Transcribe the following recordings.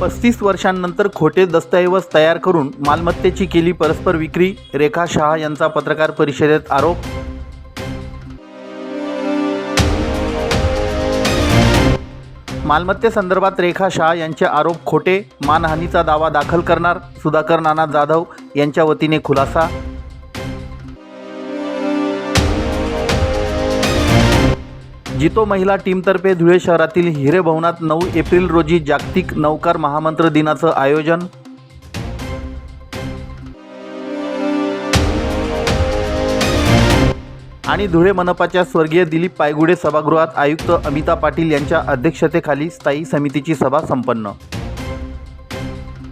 पस्तीस वर्षांनंतर खोटे दस्तऐवज तयार करून मालमत्तेची केली परस्पर विक्री रेखा शहा यांचा पत्रकार परिषदेत आरोप मालमत्तेसंदर्भात रेखा शहा यांचे आरोप खोटे मानहानीचा दावा दाखल करणार सुधाकर नाना जाधव यांच्या वतीने खुलासा जितो महिला टीमतर्फे धुळे शहरातील हिरे भवनात नऊ एप्रिल रोजी जागतिक नौकार महामंत्र दिनाचं आयोजन. आणि धुळे मनपाच्या स्वर्गीय दिलीप पायगुडे सभागृहात आयुक्त अमिता पाटील यांच्या अध्यक्षतेखाली स्थायी समितीची सभा संपन्न.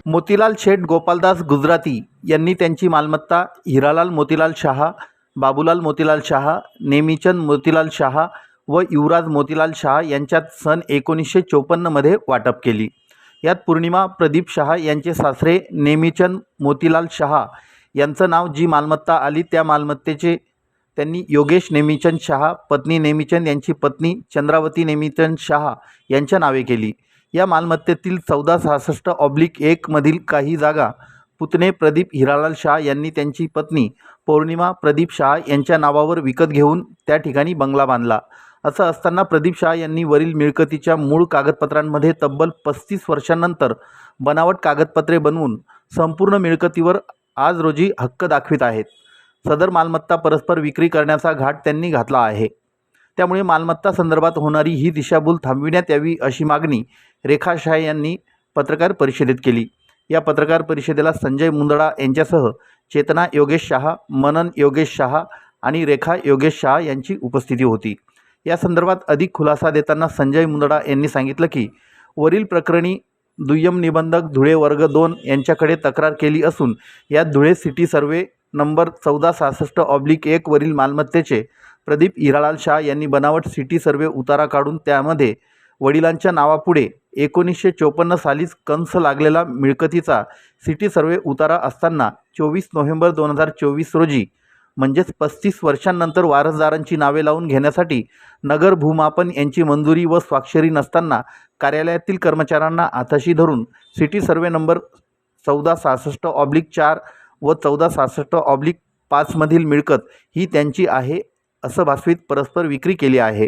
मोतीलाल शेठ गोपालदास गुजराती यांनी त्यांची मालमत्ता हिरालाल मोतीलाल शहा बाबूलाल मोतीलाल शहा नेमीचंद मोतीलाल शहा व युवराज मोतीलाल शहा यांच्यात सन एकोणीसशे चोपन्नमध्ये वाटप केली. यात पौर्णिमा प्रदीप शहा यांचे सासरे नेमीचंद मोतीलाल शहा यांचं नाव जी मालमत्ता आली त्या मालमत्तेचे त्यांनी योगेश नेमीचंद शहा पत्नी नेमीचंद यांची पत्नी चंद्रावती नेमीचंद शहा यांच्या नावे केली. या मालमत्तेतील चौदा सहासष्ट ऑब्लिक एकमधील काही जागा पुतणे प्रदीप हिरालाल शहा यांनी त्यांची पत्नी पौर्णिमा प्रदीप शहा यांच्या नावावर विकत घेऊन त्या ठिकाणी बंगला बांधला. असं असताना प्रदीप शहा यांनी वरील मिळकतीच्या मूळ कागदपत्रांमध्ये तब्बल पस्तीस वर्षांनंतर बनावट कागदपत्रे बनवून संपूर्ण मिळकतीवर आज रोजी हक्क दाखवित आहेत. सदर मालमत्ता परस्पर विक्री करण्याचा घाट त्यांनी घातला आहे. त्यामुळे मालमत्ता संदर्भात होणारी ही दिशाभूल थांबविण्यात यावी अशी मागणी रेखा शाह यांनी पत्रकार परिषदेत केली. या पत्रकार परिषदेला संजय मुंदडा यांच्यासह चेतना योगेश शहा मनन योगेश शहा आणि रेखा योगेश शहा यांची उपस्थिती होती. या संदर्भात अधिक खुलासा देताना संजय मुंदडा यांनी सांगितलं की वरील प्रकरणी दुय्यम निबंधक धुळे वर्ग दोन यांच्याकडे तक्रार केली असून यात धुळे सिटी सर्वे नंबर चौदा सहासष्ट ऑब्लिक एकवरील मालमत्तेचे प्रदीप हिरालाल शाह यांनी बनावट सिटी सर्वे उतारा काढून त्यामध्ये वडिलांच्या नावापुढे एकोणीसशे चोपन्न सालीच कंस लागलेला मिळकतीचा सिटी सर्वे उतारा असताना चोवीस नोव्हेंबर दोन हजार चोवीस रोजी म्हणजेच पस्तीस वर्षांनंतर वारसदारांची नावे लावून घेण्यासाठी नगर भूमापन यांची मंजुरी व स्वाक्षरी नसताना कार्यालयातील कर्मचाऱ्यांना आताशी धरून सिटी सर्वे नंबर चौदा सहासष्ट ऑब्लिक चार व चौदा सहासष्ट ऑब्लिक पाचमधील मिळकत ही त्यांची आहे असं भासवीत परस्पर विक्री केली आहे.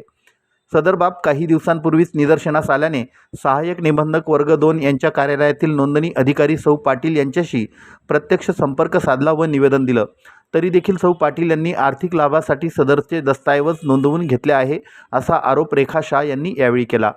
सदर बाब काही दिवसांपूर्वीच निदर्शनास आल्याने सहाय्यक निबंधक वर्ग दोन यांच्या कार्यालयातील नोंदणी अधिकारी सौ पाटील यांच्याशी प्रत्यक्ष संपर्क साधला व निवेदन दिलं. तरी देखील सौ पाटील यांनी आर्थिक लाभासाठी सदरचे दस्तऐवज नोंदवून घेतले आहे असा आरोप रेखा शाह यांनी यावेळी केला.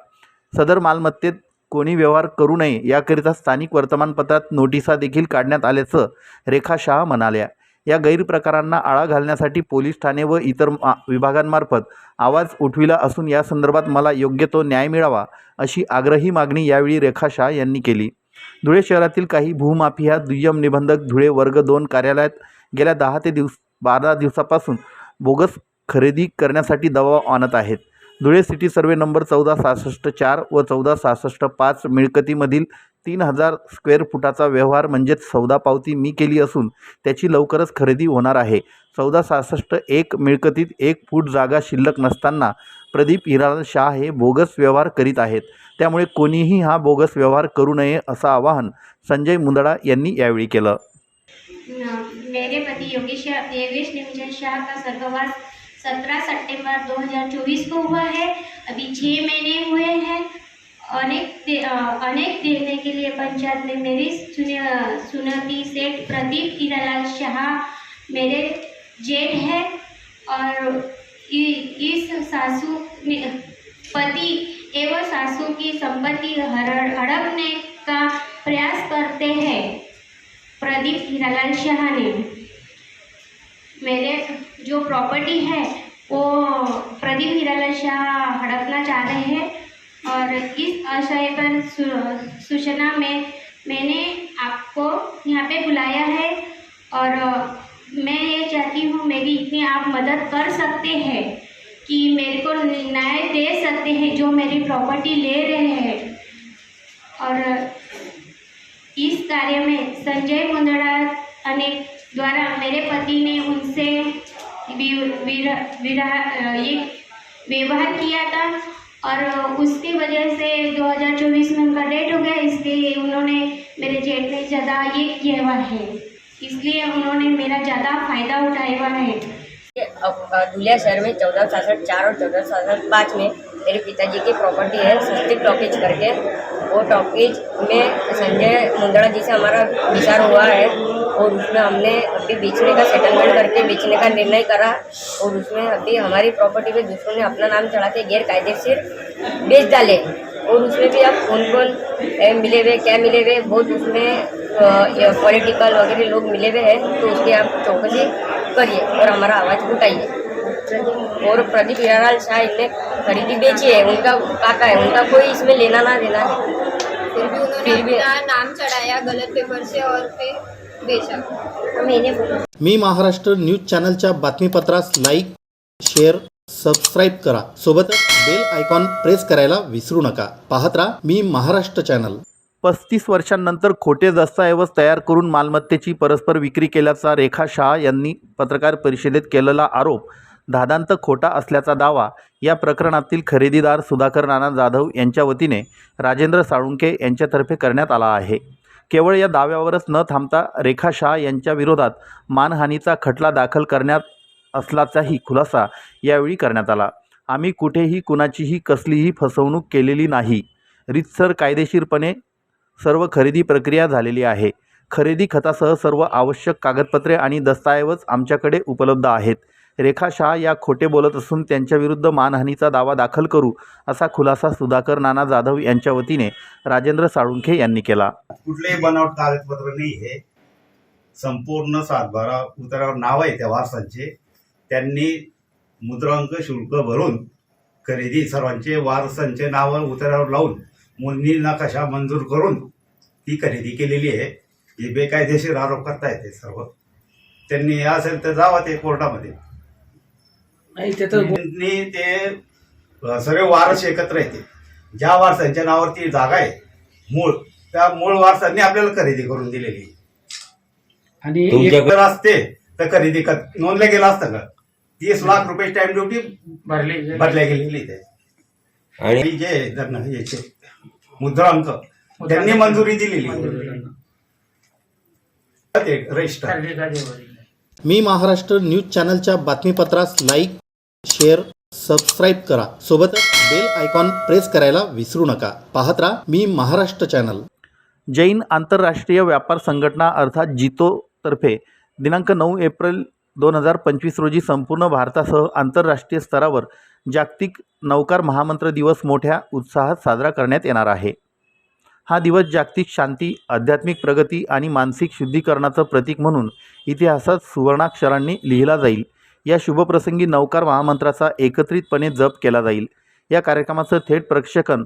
सदर मालमत्तेत कोणी व्यवहार करू नये याकरिता स्थानिक वर्तमानपत्रात नोटिसा देखील काढण्यात आल्याचं रेखा शाह म्हणाल्या. या गैरप्रकारांना आळा घालण्यासाठी पोलीस ठाणे व इतर मा विभागांमार्फत आवाज उठविला असून या संदर्भात मला योग्य तो न्याय मिळावा अशी आग्रही मागणी यावेळी रेखा शाह यांनी केली. धुळे शहरातील काही भूमाफिया दुय्यम निबंधक धुळे वर्ग दोन कार्यालयात गेल्या दहा ते दिवस बारा दिवसापासून बोगस खरेदी करण्यासाठी दबाव आणत आहेत. धुळे सिटी सर्वे नंबर चौदा सहासष्ट चार व चौदा सहासष्ट पाच मिळकतीमधील तीन हजार स्क्वेअर फुटाचा व्यवहार म्हणजेच सौदा पावती मी केली असून त्याची लवकरच खरेदी होणार आहे. चौदा सहासष्ट एक मिळकतीत एक फूट जागा शिल्लक नसताना प्रदीप हिरालाल शाह हे बोगस व्यवहार करीत आहेत. त्यामुळे कोणीही हा बोगस व्यवहार करू नये असं आवाहन संजय मुंदडा यांनी यावेळी केलं. मेरे पति योगेश योगेश निमचंद शाह का स्वर्गवास 17 सितंबर 2024 को हुआ है। अभी छः महीने हुए हैं। अनेक दे, अनेक देने के लिए पंचायत में मेरी सुनती सेठ प्रदीप हीरालाल शाह मेरे जेठ है और इस सासू पति एवं सासू की संपत्ति हड़- हड़पने का प्रयास करते हैं। प्रदीप हीरालाल शाह ने मेरे जो प्रॉपर्टी है, वो प्रदीप हीरालाल शाह हड़पना चाह रहे हैं और इस आशय पर सूचना में मैंने आपको यहाँ पे बुलाया है और मैं ये चाहती हूँ, मेरी इतनी आप मदद कर सकते हैं कि मेरे को न्याय दे सकते हैं जो मेरी प्रॉपर्टी ले रहे हैं। और कार्य में संजय मुंदड़ा अने द्वारा मेरे पति ने उनसे व्यवहार किया था और उसकी वजह से 2024 में उनका डेट हो गया, इसलिए उन्होंने मेरे जेठ ने ज़्यादा ये किया हुआ है। इसलिए उन्होंने मेरा ज़्यादा फ़ायदा उठाया हुआ है। दुलिया शहर में चौदह सासठ चार और चौदह सासठ पाँच में मेरे पिताजी की प्रॉपर्टी है, स्वस्तिक टॉकीज करके वो टॉकीज में संजय मुंदड़ा जी से हमारा विचार हुआ है और उसमें हमने अभी बेचने का सेटलमेंट करके बेचने का निर्णय करा और उसमें अभी हमारी प्रॉपर्टी पे दूसरों ने अपना नाम चढ़ा के गैर कायदेशीर बेच डाले और उसमें भी अब कौन कौन मिले हुए, क्या मिले हुए, बहुत उसमें पॉलिटिकल वगैरह लोग मिले हुए हैं तो उसकी आप चौकसी करिए और हमारा आवाज़ उठाइए। और प्रदीप हीरालाल शाह इनने खरीदी बेची है उनका काका है उनका कोई इसमें लेना ना देना है। फिर भी उन्होंने फिर भी- नाम चढ़ाया गलत पेपर से और फिर बेचा। मैंने बोला मी महाराष्ट्र न्यूज चॅनलच्या बातमीपत्रास लाईक शेअर सबस्क्राईब करा. सोबतच बेल आयकॉन प्रेस करायला विसरू नका. पाहत राहा मी महाराष्ट्र चॅनल. पस्तीस वर्षांनंतर खोटे दस्तऐवज तयार करून मालमत्तेची परस्पर विक्री केल्याचा रेखा शाह यांनी पत्रकार परिषदेत केलेला आरोप धादांत खोटा असल्याचा दावा या प्रकरणातील खरेदीदार सुधाकर नाना जाधव यांच्या वतीने राजेंद्र साळुंके यांच्यातर्फे करण्यात आला आहे. केवळ या दाव्यावरच न थांबता रेखा शाह यांच्या विरोधात मानहानीचा खटला दाखल करण्यात असल्याचाही खुलासा यावेळी करण्यात आला. आम्ही कुठेही कुणाचीही कसलीही फसवणूक केलेली नाही. रितसर कायदेशीरपणे सर्व खरेदी प्रक्रिया झालेली आहे. खरेदी खतासह सर्व आवश्यक कागदपत्रे आणि दस्तऐवज आमच्याकडे उपलब्ध आहेत. रेखा शाह या खोटे बोलत असून त्यांच्याविरुद्ध मानहानीचा दावा दाखल करू असा खुलासा सुधाकर नाना जाधव यांच्या वतीने राजेंद्र साळुंखे यांनी केला. कुठलेही बनावट कागदपत्र नाही हे संपूर्ण सातबारा उतारावर नाव आहे त्या वारसांचे. त्यांनी मुद्रांक शुल्क भरून खरेदी सर्वांचे वारसांचे नावं उतारावर लावून मोजणी नकाशा मंजूर करून ती खरेदी केलेली आहे हे बेकायदेशीर आरोप करतायत ते सर्व. त्यांनी असेल तर जावा ते कोर्टामध्ये. नाही ते तर त्यांनी ते सर्व वारस एकत्र येते. ज्या वारसांच्या नावावरती जागा आहे मूळ त्या मूळ वारसांनी आपल्याला खरेदी करून दिलेली. आणि एक जर असते तर खरेदी क- नोंदलं गेलं असतं का? तीस लाख रुपये स्टॅम्प ड्युटी भरले भरल्या गेलेली आहे. आणि आणि जे धन- याचे मुद्रांक त्यांनी मंजुरी दिलेली आहे. ते रजिस्टर मी महाराष्ट्र न्यूज चॅनलच्या बातमीपत्रास लाईक शेअर सबस्क्राईब करा. सोबतच बेल आयकॉन प्रेस करायला विसरू नका. पाहत राहा मी महाराष्ट्र चॅनल जैन आंतरराष्ट्रीय व्यापार संघटना अर्थात जितोतर्फे दिनांक नऊ एप्रिल दोन हजार पंचवीस रोजी संपूर्ण भारतासह आंतरराष्ट्रीय स्तरावर जागतिक नौकार महामंत्र दिवस मोठ्या उत्साहात साजरा करण्यात येणार आहे. हा दिवस जागतिक शांती आध्यात्मिक प्रगती आणि मानसिक शुद्धीकरणाचं प्रतीक म्हणून इतिहासात सुवर्णाक्षरांनी लिहिला जाईल. या शुभप्रसंगी नौकार महामंत्राचा एकत्रितपणे जप केला जाईल. या कार्यक्रमाचं थेट प्रक्षेपण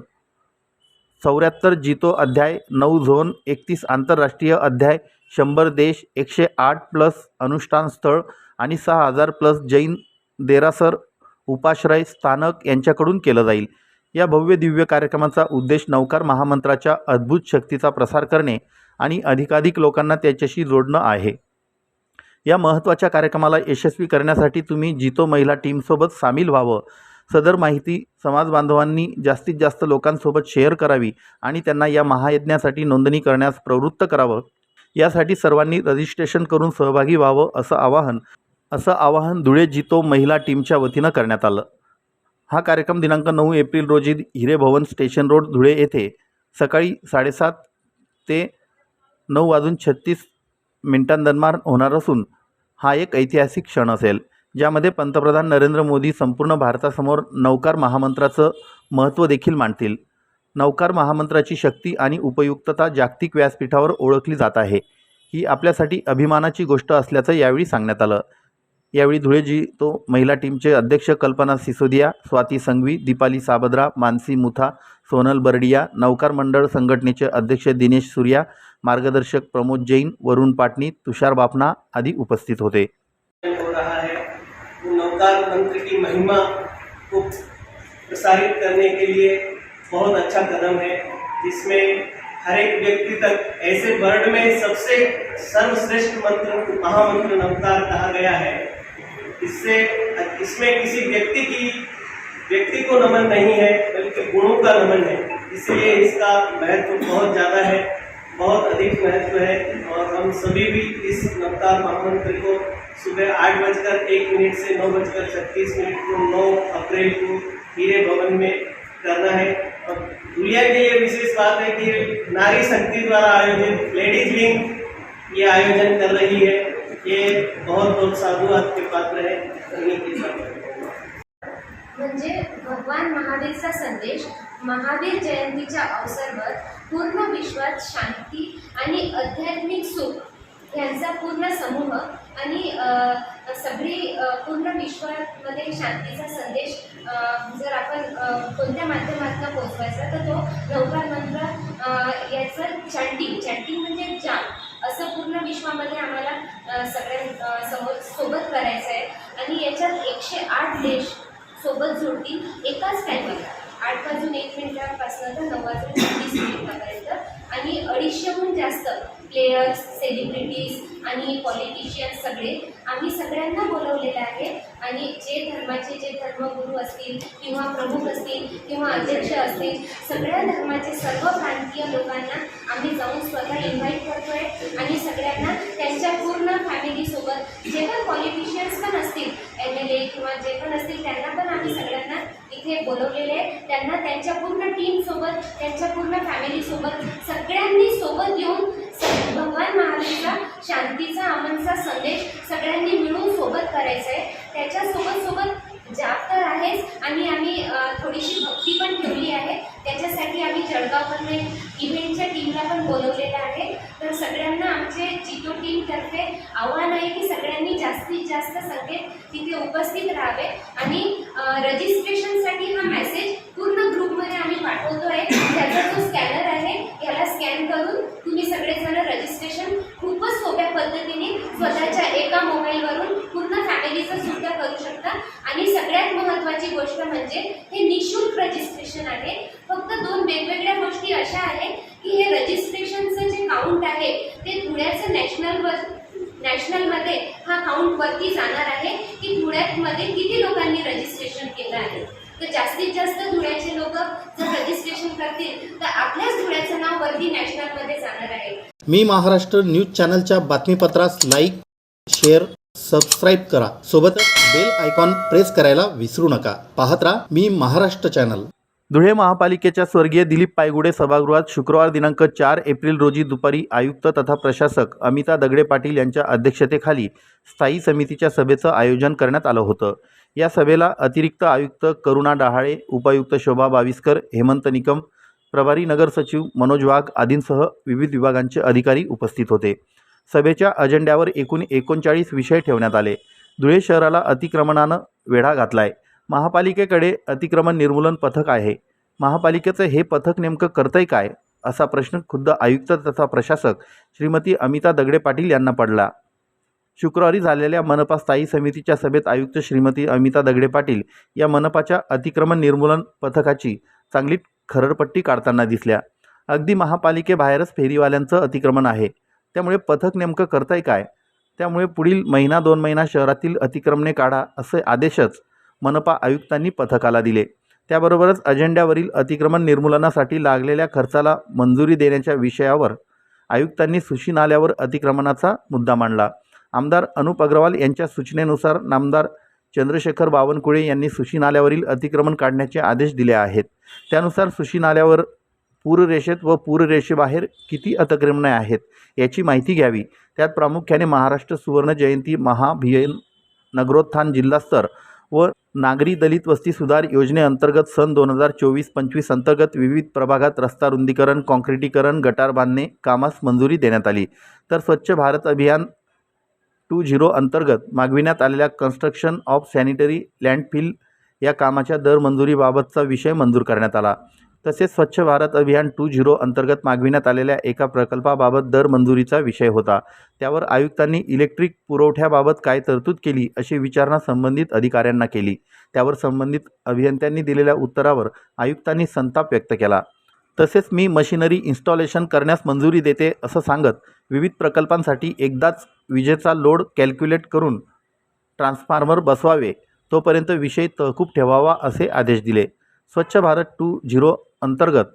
चौऱ्याहत्तर जितो अध्याय नऊ झोन एकतीस आंतरराष्ट्रीय अध्याय शंभर देश एकशे आठ प्लस अनुष्ठान स्थळ आणि सहा हजार प्लस जैन देरासर उपाश्रय स्थानक यांच्याकडून केलं जाईल. या भव्य दिव्य कार्यक्रमाचा उद्देश नौकार महामंत्राच्या अद्भुत शक्तीचा प्रसार करणे आणि अधिकाधिक लोकांना त्याच्याशी जोडणं आहे. या महत्त्वाच्या कार्यक्रमाला यशस्वी करण्यासाठी तुम्ही जितो महिला टीमसोबत सामील व्हावं. सदर माहिती समाज बांधवांनी जास्तीत जास्त लोकांसोबत शेअर करावी आणि त्यांना या महायज्ञासाठी नोंदणी करण्यास प्रवृत्त करावं. यासाठी सर्वांनी रजिस्ट्रेशन करून सहभागी व्हावं असं आवाहन असं आवाहन धुळे जितो महिला टीमच्या वतीनं करण्यात आलं. हा कार्यक्रम दिनांक नऊ एप्रिल रोजी हिरे भवन स्टेशन रोड धुळे येथे सकाळी साडेसात ते नऊ वाजून छत्तीस मिनिटांदरम्यान होणार असून हा एक ऐतिहासिक क्षण असेल ज्यामध्ये पंतप्रधान नरेंद्र मोदी संपूर्ण भारतासमोर नौकार महामंत्राचं महत्त्व देखील मांडतील. नौकार महामंत्राची शक्ती आणि उपयुक्तता जागतिक व्यासपीठावर ओळखली जात आहे. ही आपल्यासाठी अभिमानाची गोष्ट असल्याचं यावेळी सांगण्यात आलं. यावेळी धुळे जी तो महिला टीमचे अध्यक्ष कल्पना सिसोदिया स्वाती संघवी दीपाली साबद्रा मानसी मुथा सोनल बर्डिया नौकार मंडळ संघटनेचे अध्यक्ष दिनेश सूर्या मार्गदर्शक प्रमोद जैन, वरुण पाटणी, तुषार बापना आदि उपस्थित होते. हो रहा है। वो नौकार मंत्र की महिमा को प्रसारित करने के लिए बहुत अच्छा कदम है, जिसमें हर एक व्यक्ति तक ऐसे वर्ड में सबसे सर्वश्रेष्ठ मंत्र, महामंत्र नवकार कहा गया है। इससे, इसमें किसी व्यक्ति की, व्यक्ति को नमन नहीं है, बल्कि गुणों का नमन है। इसलिए इसका महत्व बहुत ज़्यादा है। बहुत अधिक महत्व है और हम सभी भी इस नवतार महामंत्र को सुबह आठ बजकर एक मिनट से नौ बजकर छत्तीस मिनट को नौ अप्रैल को हीरे भवन में करना है। और दुनिया के लिए विशेष बात है कि नारी शक्ति द्वारा आयोजित लेडीज़ विंग ये आयोजन कर रही है। ये बहुत बहुत साधुवाद के पात्र है। उन्हीं के म्हणजे भगवान महावीरचा संदेश महावीर जयंतीच्या अवसरवर पूर्ण विश्वात शांती आणि आध्यात्मिक सुख यांचा पूर्ण समूह आणि सगळी पूर्ण विश्वामध्ये शांतीचा संदेश जर आपण कोणत्या माध्यमातून पोचवायचा तर तो नवकार मंत्र याचं चॅन्टिंग चॅन्टिंग म्हणजे जाम असं पूर्ण विश्वामध्ये आम्हाला सगळ्यां समोर सोबत करायचं आहे आणि याच्यात एकशे आठ देश सोबत जोडतील एकाच टायमिंगला आठ वाजून एक मिनिटापासून तर नऊ वाजून छत्तीस मिनिटापर्यंत. आणि अडीचशेहून जास्त प्लेयर्स सेलिब्रिटीज आणि पॉलिटिशियन्स सगळे. आम्ही सगळ्यांना बोलवलेलं आहे. आणि जे धर्माचे जे धर्मगुरू असतील किंवा प्रमुख असतील किंवा अध्यक्ष असतील सगळ्या धर्माचे सर्व प्रांतीय लोकांना आम्ही जाऊन स्वतः इन्व्हाइट करतोय. आणि सगळ्यांना त्यांच्या पूर्ण फॅमिलीसोबत जे पण पॉलिटिशियन्स पण असतील एम एल ए किंवा जे पण असतील त्यांना पण आम्ही सगळ्यांना इथे बोलवलेले आहे त्यांना त्यांच्या पूर्ण टीमसोबत त्यांच्या पूर्ण फॅमिलीसोबत सगळ्यांनी सोबत येऊन भगवान महावीरचा शांतीचा अमनचा संदेश सगळ्यांनी मिळून सोबत करायचा आहे त्याच्यासोबत सोबत जाप तर आहेच. आणि आम्ही थोडीशी भक्ती पण ठेवली आहे. त्याच्यासाठी आम्ही जळगावमधले इव्हेंटच्या टीमला पण बोलवलेलं आहे. तर सगळ्यांना आमचे चितो टीमतर्फे आव्हान आहे की सगळ्या जास्तीत जास्त संख्येत तिथे उपस्थित राहावे. आणि रजिस्ट्रेशनसाठी हा मेसेज पूर्ण ग्रुपमध्ये आम्ही पाठवतोय. त्याचा जो स्कॅनर आहे याला स्कॅन करून तुम्ही सगळेजण रजिस्ट्रेशन खूपच सोप्या पद्धतीने स्वतःच्या एका मोबाईलवरून पूर्ण फॅमिलीचं सुद्धा करू शकता. आणि सगळ्यात महत्त्वाची गोष्ट म्हणजे हे निशुल्क रजिस्ट्रेशन आहे. फक्त दोन वेगवेगळ्या गोष्टी अशा आहेत की हे रजिस्ट्रेशनचं जे काउंट आहे ते धुळ्याचं नॅशनलवर नॅशनलमध्ये हा काउंट वरती जाणार आहे की धुळ्यामध्ये किती लोकांनी रजिस्ट्रेशन केलं आहे? तर जास्तीत जास्त धुळ्याचे लोक जर रजिस्ट्रेशन करतील तर आपल्याच धुळ्याचं नाव वरती नॅशनलमध्ये जाणार आहे. मी महाराष्ट्र न्यूज चॅनलच्या बातमीपत्रास लाईक शेअर सबस्क्राईब करा. सोबतच बेल आयकॉन प्रेस करायला विसरू नका. पाहत राहा मी महाराष्ट्र चॅनल. धुळे महापालिकेच्या स्वर्गीय दिलीप पायगुडे सभागृहात शुक्रवार दिनांक चार एप्रिल रोजी दुपारी आयुक्त तथा प्रशासक अमिता दगडे पाटील यांच्या अध्यक्षतेखाली स्थायी समितीच्या सभेचं आयोजन करण्यात आलं होतं. या सभेला अतिरिक्त आयुक्त करुणा डहाळे उपायुक्त शोभा बाविस्कर हेमंत निकम प्रभारी नगर सचिव मनोज वाघ आदींसह विविध विभागांचे अधिकारी उपस्थित होते. सभेच्या अजेंड्यावर एकूण एकोणचाळीस विषय ठेवण्यात आले. धुळे शहराला अतिक्रमणानं वेढा घातला आहे महापालिकेकडे अतिक्रमण निर्मूलन पथक आहे. महापालिकेचं हे पथक नेमकं करतंय काय? असा प्रश्न खुद्द आयुक्त तथा प्रशासक श्रीमती अमिता दगडे पाटील यांना पडला. शुक्रवारी झालेल्या मनपा स्थायी समितीच्या सभेत आयुक्त श्रीमती अमिता दगडे पाटील या मनपाच्या अतिक्रमण निर्मूलन पथकाची चांगली खरडपट्टी काढताना दिसल्या. अगदी महापालिकेबाहेरच फेरीवाल्यांचं अतिक्रमण आहे. त्यामुळे पथक नेमकं करताय काय? त्यामुळे पुढील महिना दोन महिना शहरातील अतिक्रमणे काढा असे आदेशच मनपा आयुक्तांनी पथकाला दिले. त्याबरोबरच अजेंड्यावरील अतिक्रमण निर्मूलनासाठी लागलेल्या खर्चाला मंजुरी देण्याच्या विषयावर आयुक्तांनी सुशी नाल्यावर अतिक्रमणाचा मुद्दा मांडला. आमदार अनुप अग्रवाल यांच्या सूचनेनुसार नामदार चंद्रशेखर बावनकुळे यांनी सुशी नाल्यावरील अतिक्रमण काढण्याचे आदेश दिले आहेत. त्यानुसार सुशी नाल्यावर पूररेषेत व पूररेषेबाहेर किती अतिक्रमणे आहेत याची माहिती घ्यावी. त्यात प्रामुख्याने महाराष्ट्र सुवर्ण जयंती महाभियन नगरोत्थान जिल्हास्तर व नागरी दलित वस्ती सुधार योजनेअंतर्गत सन दोन हजार चोवीस पंचवीस अंतर्गत विविध प्रभागात रस्ता रुंदीकरण कॉन्क्रिटीकरण गटार बांधणे कामास मंजुरी देण्यात आली. तर स्वच्छ भारत अभियान टू झिरो अंतर्गत मागविण्यात आलेल्या कन्स्ट्रक्शन ऑफ सॅनिटरी लँडफिल या कामाच्या दर मंजुरीबाबतचा विषय मंजूर करण्यात आला. तसेच स्वच्छ भारत अभियान टू झिरो अंतर्गत मागविण्यात आलेल्या एका प्रकल्पाबाबत दर मंजुरीचा विषय होता. त्यावर आयुक्तांनी इलेक्ट्रिक पुरवठ्याबाबत काय तरतूद केली अशी विचारणा संबंधित अधिकाऱ्यांना केली. त्यावर संबंधित अभियंत्यांनी दिलेल्या उत्तरावर आयुक्तांनी संताप व्यक्त केला. तसेच मी मशिनरी इन्स्टॉलेशन करण्यास मंजुरी देते असं सांगत विविध प्रकल्पांसाठी एकदाच विजेचा लोड कॅल्क्युलेट करून ट्रान्सफॉर्मर बसवावे तोपर्यंत विषय तहकूब ठेवावा असे आदेश दिले. स्वच्छ भारत टू झिरो अंतर्गत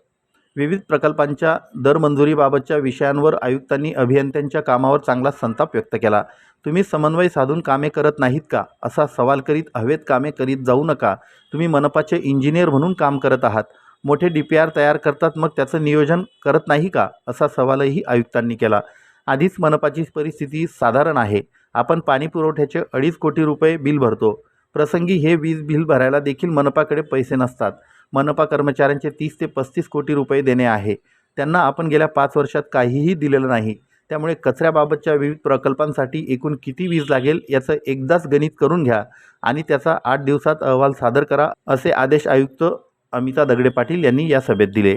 विविध प्रकल्पांच्या दरमंजुरीबाबतच्या विषयांवर आयुक्तांनी अभियंत्यांच्या कामावर चांगला संताप व्यक्त केला. तुम्ही समन्वय साधून कामे करत नाहीत का? असा सवाल करीत हवेत कामे करीत जाऊ नका. तुम्ही मनपाचे इंजिनियर म्हणून काम करत आहात. मोठे डी पी आर तयार करतात मग त्याचं नियोजन करत नाही का? असा सवालही आयुक्तांनी केला. आधीच मनपाची परिस्थिती साधारण आहे. आपण पाणी पुरवठ्याचे अडीच कोटी रुपये बिल भरतो. प्रसंगी हे वीज बिल भरायला देखील मनपाकडे पैसे नसतात. मनपा कर्मचाऱ्यांचे तीस ते पस्तीस कोटी रुपये देणे आहे. त्यांना आपण गेल्या पाच वर्षात काहीही दिलेलं नाही. त्यामुळे कचऱ्याबाबतच्या विविध प्रकल्पांसाठी एकूण किती वीज लागेल याचं एकदाच गणित करून घ्या आणि त्याचा आठ दिवसात अहवाल सादर करा असे आदेश आयुक्त अमिता दगडे पाटील यांनी या सभेत दिले.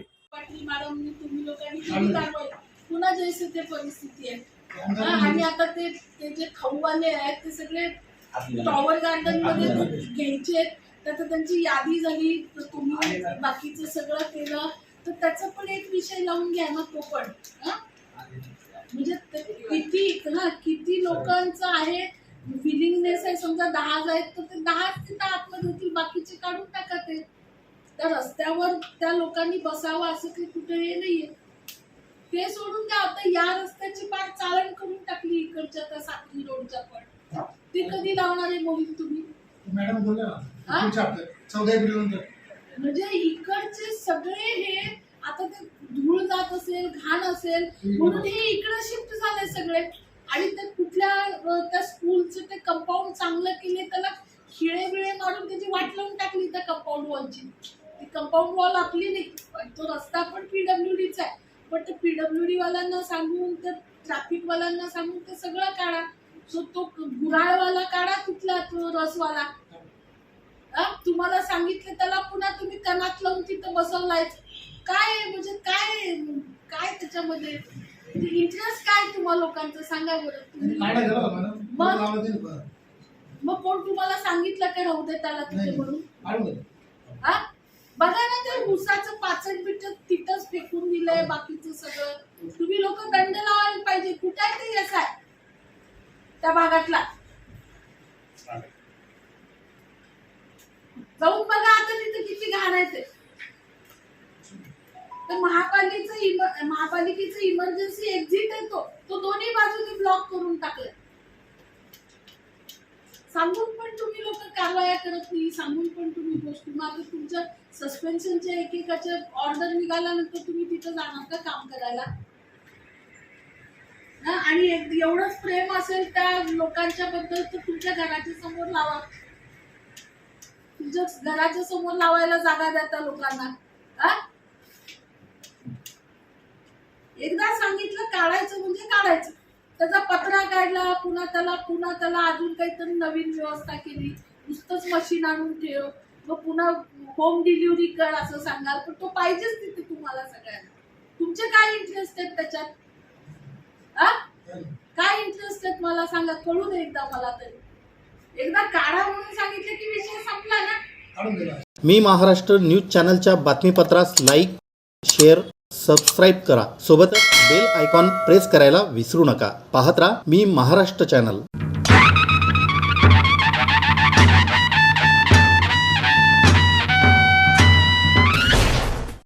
पुन्हा जैसे ते परिस्थिती आहे. आणि आता ते ते जे खाऊवाले आहेत ते सगळे टॉवर गार्डनमध्ये घ्यायचे तर त्यांची यादी झाली तर तुम्ही बाकीचं सगळं केलं. तर त्याचा पण एक विषय लावून घ्या ना तो पण. म्हणजे किती हा किती लोकांचं आहे विलिंगनेस आहे समजा दहा आहेत तर ते दहाच तिथं आतमध्ये होतील बाकीचे काढून टाका ते. त्या रस्त्यावर त्या लोकांनी बसावं असं काही कुठे हे नाहीये. ते सोडून द्या आता या रस्त्याची पार चालण करून टाकली इकडच्या त्या सातवी रोडच्या पण. ती कधी लावणार आहे मोहीम तुम्ही? मॅडम बोलल्या? ना पुढच्या हप्त्यात चौदा एप्रिल नंतर. म्हणजे इकडचे सगळे हे आता ते धूळ जात असेल घाण असेल म्हणून हे इकडे शिफ्ट झाले सगळे. आणि ते कुठल्या अं, त्या स्कूलचे ते कंपाऊंड चांगलं केले त्याला खिळे बिळे मारून त्याची वाट लावून टाकली त्या कंपाऊंड वॉलची ती कंपाऊंड वॉल आपली नाही पण तो रस्ता पण पीडब्ल्यू डीचा आहे. पण ते पीडब्ल्यू डी वाल्यांना सांगून ते ट्रॅफिक वाल्यांना सांगून ते सगळं काढा. सो तो गुराळवाला काढा तिथला तो रसवाला? तुम्हाला सांगितलं त्याला पुन्हा तुम्ही कणात लावून तिथं बसवलाय काय? म्हणजे काय? काय त्याच्यामध्ये इंटरेस्ट काय तुम्हा लोकांचं सांगा बरं मग? मग कोण तुम्हाला सांगितलं काय राहू दे त्याला तिथे. म्हणून. हा बघा ना ते ऊसाचं पाचट बिट तिथंच फेकून दिलंय बाकीचं सगळं तुम्ही लोक दंड लावायला पाहिजे कुठे ते यस आहे त्या भागातला. जाऊन बघा आता तिथे किती घाण आहे ते. तर महापालिकेचं महापालिकेचं इमर्जन्सी एक्झिट आहे तो. तो दोन्ही बाजूने ब्लॉक करून टाकलाय. सांगून पण तुम्ही लोक कारवाया करत नाही. सांगून पण तुम्ही गोष्टी मग आता तुमच्या सस्पेन्शनच्या एकेकाच्या ऑर्डर निघाल्यानंतर तुम्ही तिथं जाणार का काम करायला? आणि एवढंच प्रेम असेल त्या लोकांच्या बद्दल तर तुमच्या घराच्या समोर लावा. तुमच्या घराच्या समोर लावायला जागा द्या त्या लोकांना. हा? एकदा सांगितलं काढायचं म्हणजे काढायचं. त्याचा पत्रा काढला पुन्हा त्याला पुन्हा त्याला अजून काहीतरी नवीन व्यवस्था केली. नुसतंच मशीन आणून ठेव. मग पुन्हा होम डिलिव्हरी कर असं सांगाल. पण तो पाहिजेच तिथे तुम्हाला सगळ्यांना. तुमचे काय इंटरेस्ट आहेत त्याच्यात? काय इंटरेस्ट आहेत मला सांगा कळू दे एकदा मला तरी. एकदा काढा म्हणून सांगितलं की विषय संपला ना. मी महाराष्ट्र न्यूज चॅनलच्या बातमीपत्रास लाईक शेअर सबस्क्राईब करा. सोबतच बेल आयकॉन प्रेस करायला विसरू नका. पाहत राहा मी महाराष्ट्र चॅनल